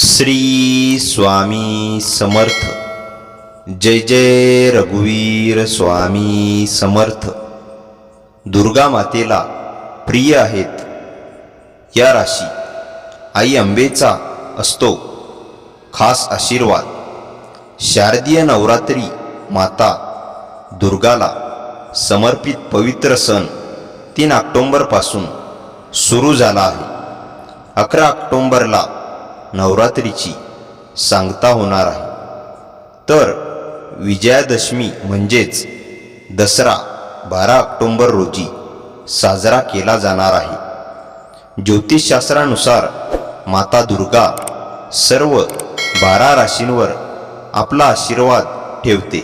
श्री स्वामी समर्थ. जय जय रघुवीर स्वामी समर्थ. दुर्गा मातेला प्रिय आहेत या राशी. आई अंबेचा असतो. खास आशीर्वाद. शारदीय नवरात्री माता दुर्गाला समर्पित पवित्र सण तीन ऑक्टोंबरपासून सुरू झाला आहे. अकरा ऑक्टोंबरला नवरात्रीची सांगता होणार आहे. तर विजयादशमी म्हणजेच दसरा बारा ऑक्टोंबर रोजी साजरा केला जाणार आहे. ज्योतिषशास्त्रानुसार माता दुर्गा सर्व बारा राशींवर आपला आशीर्वाद ठेवते.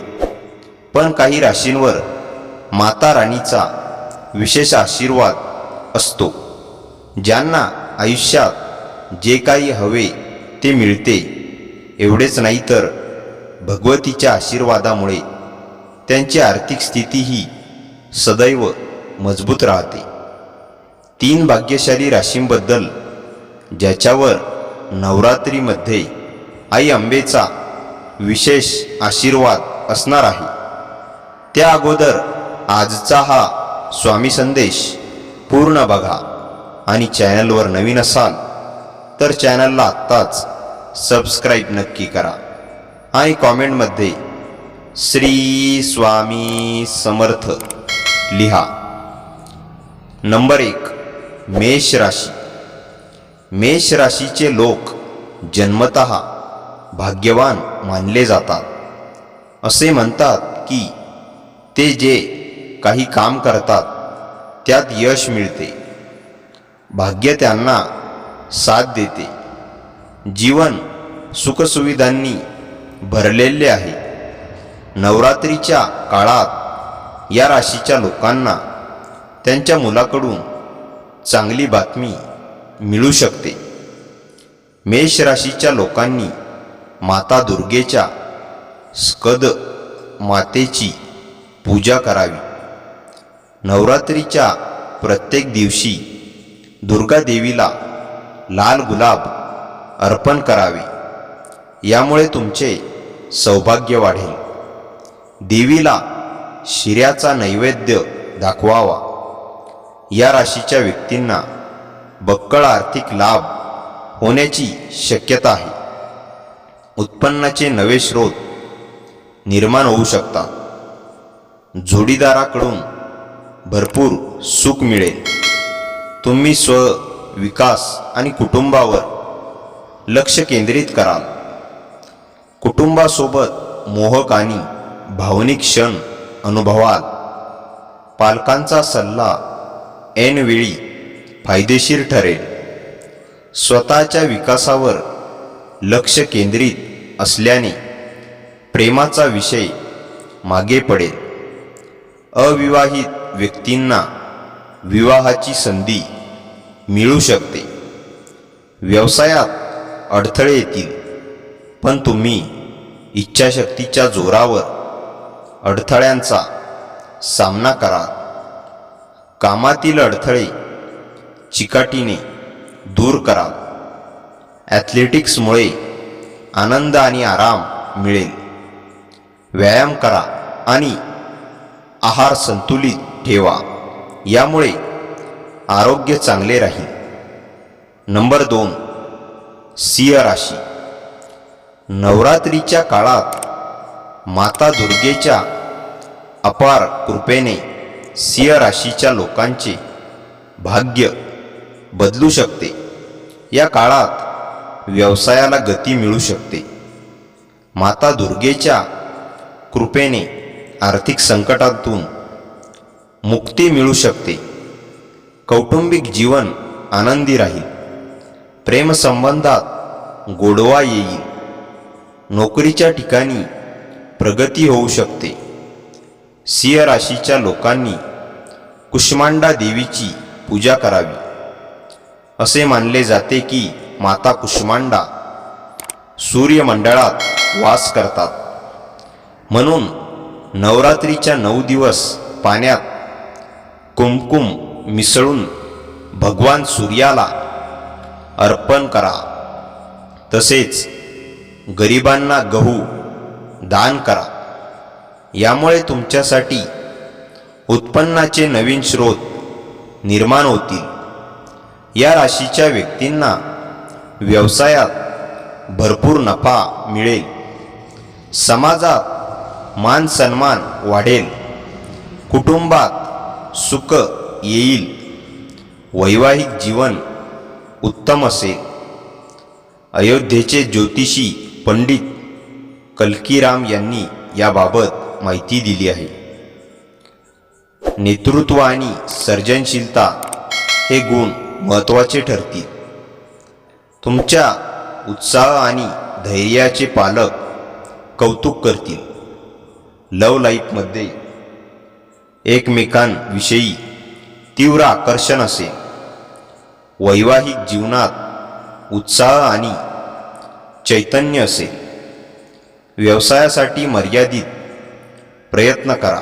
पण काही राशींवर माता राणीचा विशेष आशीर्वाद असतो. ज्यांना आयुष्यात जे काही हवे ते मिळते. एवढेच नाही तर भगवतीच्या आशीर्वादामुळे त्यांची आर्थिक स्थितीही सदैव मजबूत राहते. तीन भाग्यशाली राशींबद्दल ज्याच्यावर नवरात्रीमध्ये आई आंबेचा विशेष आशीर्वाद असणार आहे त्या अगोदर आजचा हा स्वामी संदेश पूर्ण बघा आणि चॅनलवर नवीन असाल तर चॅनलला आत्ताच सबस्क्राईब नक्की करा. आणि कॉमेंटमध्ये श्री स्वामी समर्थ लिहा. नंबर एक मेष राशी. मेष राशीचे लोक जन्मत भाग्यवान मानले जातात. असे म्हणतात की ते जे काही काम करतात त्यात यश मिळते. भाग्य त्यांना साथ देते. जीवन सुखसुविधांनी भरलेले आहे. नवरात्रीच्या काळात या राशीच्या लोकांना त्यांच्या मुलाकडून चांगली बातमी मिळू शकते. मेष राशीच्या लोकांनी माता दुर्गेच्या स्कद मातेची पूजा करावी. नवरात्रीच्या प्रत्येक दिवशी दुर्गा देवीला लाल गुलाब अर्पण करावे. यामुळे तुमचे सौभाग्य वाढेल. देवीला शिऱ्याचा नैवेद्य दाखवावा. या राशीच्या व्यक्तींना बक्कळ आर्थिक लाभ होण्याची शक्यता आहे. उत्पन्नाचे नवे स्रोत निर्माण होऊ शकतात. जोडीदाराकडून भरपूर सुख मिळेल. तुम्ही स्व विकास आणि कुटुंबावर लक्ष केंद्रित कराल कुटुंबासोबत मोहक आणि भावनिक क्षण अनुभवाल. पालकांचा सल्ला ऐनवेळी फायदेशीर ठरेल. स्वतःच्या विकासावर लक्ष केंद्रित असल्याने प्रेमाचा विषय मागे पडेल. अविवाहित व्यक्तींना विवाहाची संधी मिळू शकते. व्यवसायात अडथळे येतील पण तुम्ही इच्छाशक्तीच्या जोरावर अडथळ्यांचा सामना करा कामातील अडथळे चिकाटीने दूर करा ॲथलेटिक्समुळे आनंद आणि आराम मिळेल. व्यायाम करा आणि आहार संतुलित ठेवा. यामुळे आरोग्य चांगले राहील. नंबर दोन सिंह राशी. नवरात्रीच्या काळात माता दुर्गेच्या अपार कृपेने सिंह राशीच्या लोकांचे भाग्य बदलू शकते. या काळात व्यवसायाला गती मिळू शकते. माता दुर्गेच्या कृपेने आर्थिक संकटातून मुक्ती मिळू शकते. कौटुंबिक जीवन आनंदी राहील प्रेमसंबंधात गोडवा येईल नोकरीच्या ठिकाणी प्रगती होऊ शकते. सिंह राशीच्या लोकांनी कुष्मांडा देवीची पूजा करावी. असे मानले जाते की माता कुष्मांडा सूर्यमंडळात वास करतात. म्हणून नवरात्रीच्या नऊ दिवस पाण्यात कुमकुम मिसळून भगवान सूर्याला अर्पण करा. तसेच गरिबांना गहू दान करा. यामुळे तुमच्यासाठी उत्पन्नाचे नवीन स्रोत निर्माण होतील. या राशीच्या व्यक्तींना व्यवसायात भरपूर नफा मिळेल. समाजात मान सन्मान वाढेल. कुटुंबात सुख येईल. वैवाहिक जीवन उत्तम असेल. अयोध्येचे ज्योतिषी पंडित कल्कीराम यांनी याबाबत माहिती दिली आहे. नेतृत्व आणि सर्जनशीलता हे गुण महत्त्वाचे ठरतील. तुमच्या उत्साह आणि धैर्याचे पालक कौतुक करतील. लव लाईफमध्ये एकमेकांविषयी तीव्र आकर्षण असे. वैवाहिक जीवनात उत्साह आणि चैतन्य असे. व्यवसायासाठी मर्यादित प्रयत्न करा.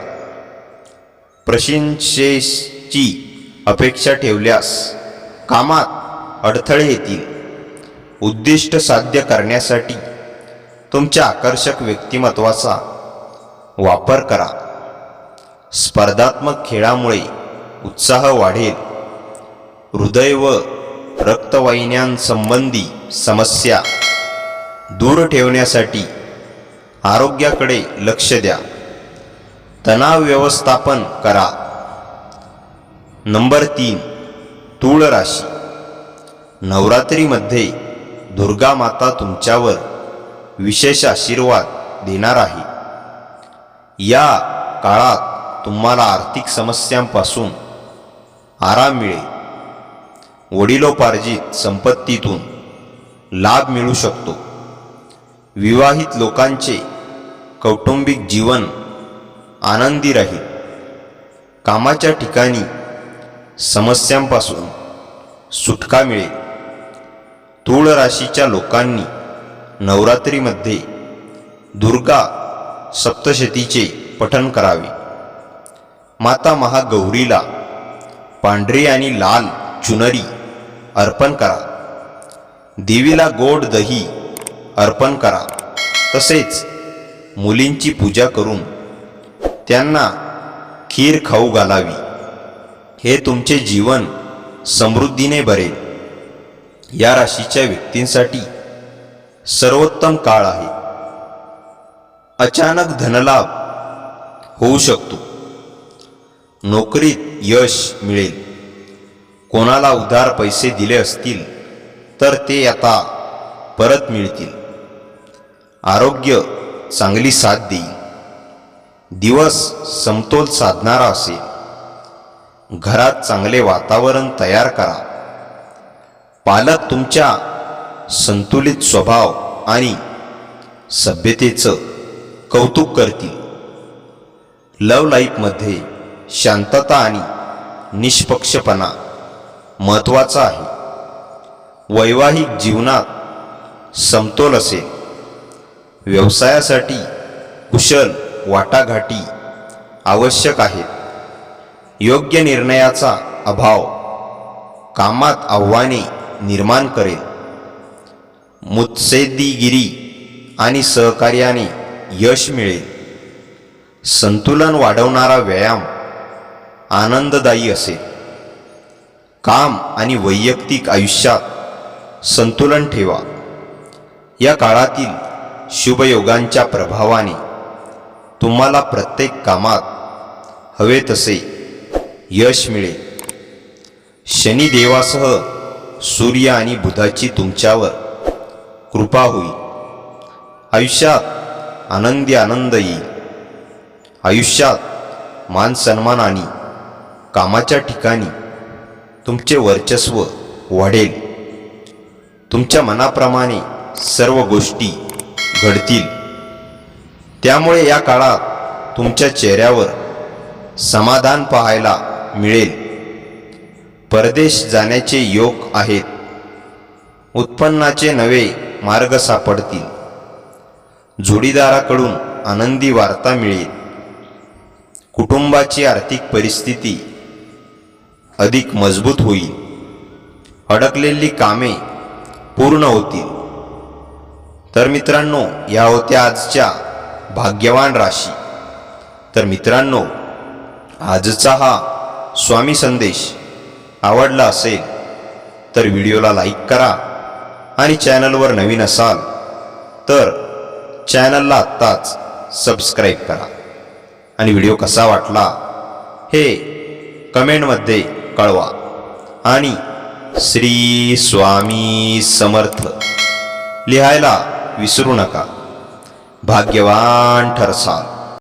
प्रशंसेची अपेक्षा ठेवल्यास कामात अडथळे येतील. उद्दिष्ट साध्य करण्यासाठी तुमच्या आकर्षक व्यक्तिमत्वाचा वापर करा. स्पर्धात्मक खेळामुळे उत्साह वाढेल. हृदय व रक्तवाहिन्यांसंबंधी समस्या दूर ठेवण्यासाठी आरोग्याकडे लक्ष द्या. तणाव व्यवस्थापन करा. नंबर तीन तूळ राशी. नवरात्रीमध्ये दुर्गा माता तुमच्यावर विशेष आशीर्वाद देणार आहे. या काळात तुम्हाला आर्थिक समस्यांपासून आराम मिळेल वडिलोपार्जित संपत्तीतून लाभ मिळू शकतो. विवाहित लोकांचे कौटुंबिक जीवन आनंदी राहील कामाच्या ठिकाणी समस्यांपासून सुटका मिळेल तूळ राशीच्या लोकांनी नवरात्रीमध्ये दुर्गा सप्तशतीचे पठण करावे. माता महागौरीला पांढरी आणि लाल चुनरी अर्पण करा. देवीला गोड दही अर्पण करा. तसेच मुलींची पूजा करून त्यांना खीर खाऊ घालावी. हे तुमचे जीवन समृद्धीने भरेल. या राशीच्या व्यक्तींसाठी सर्वोत्तम काळ आहे. अचानक धनलाभ होऊ शकतो. नोकरीत यश मिळेल. कोणाला उधार पैसे दिले असतील तर ते आता परत मिळतील. आरोग्य चांगली साथ देईल. दिवस समतोल साधणारा असेल. घरात चांगले वातावरण तयार करा. पालक तुमच्या संतुलित स्वभाव आणि सभ्यतेचं कौतुक करतील. लव लाईफमध्ये शांतता आणि निष्पक्षपणा महत्त्वाचा आहे. वैवाहिक जीवनात समतोल असेल. व्यवसायासाठी कुशल वाटाघाटी आवश्यक आहेत. योग्य निर्णयाचा अभाव कामात आव्हाने निर्माण करेल. मुत्सेदीगिरी आणि सहकार्याने यश मिळेल. संतुलन वाढवणारा व्यायाम आनंददायी असेल काम आणि वैयक्तिक आयुष्यात संतुलन ठेवा. या काळातील शुभयोगांच्या प्रभावाने तुम्हाला प्रत्येक कामात हवे तसे यश मिळेल. शनिदेवासह सूर्य आणि बुधाची तुमच्यावर कृपा होईल. आयुष्यात आनंदी आनंद येईल. आयुष्यात मान सन्मान आणि कामाच्या ठिकाणी तुमचे वर्चस्व वाढेल. तुमच्या मनाप्रमाणे सर्व गोष्टी घडतील. त्यामुळे या काळात तुमच्या चेहऱ्यावर समाधान पाहायला मिळेल. परदेश जाण्याचे योग आहेत. उत्पन्नाचे नवे मार्ग सापडतील. जोडीदाराकडून आनंदी वार्ता मिळेल. कुटुंबाची आर्थिक परिस्थिती अधिक मजबूत होईल. अडकलेली कामे पूर्ण होतील. तर मित्रांनो या होत्या आजच्या भाग्यवान राशी. तर मित्रांनो आजचा हा स्वामी संदेश आवडला असेल तर व्हिडिओला लाईक करा आणि चॅनलवर नवीन असाल तर चॅनलला आत्ताच सबस्क्राईब करा. आणि व्हिडिओ कसा वाटला हे कमेंटमध्ये कळवा. आणि श्री स्वामी समर्थ लिहायला विसरू नका. भाग्यवान ठरसाल.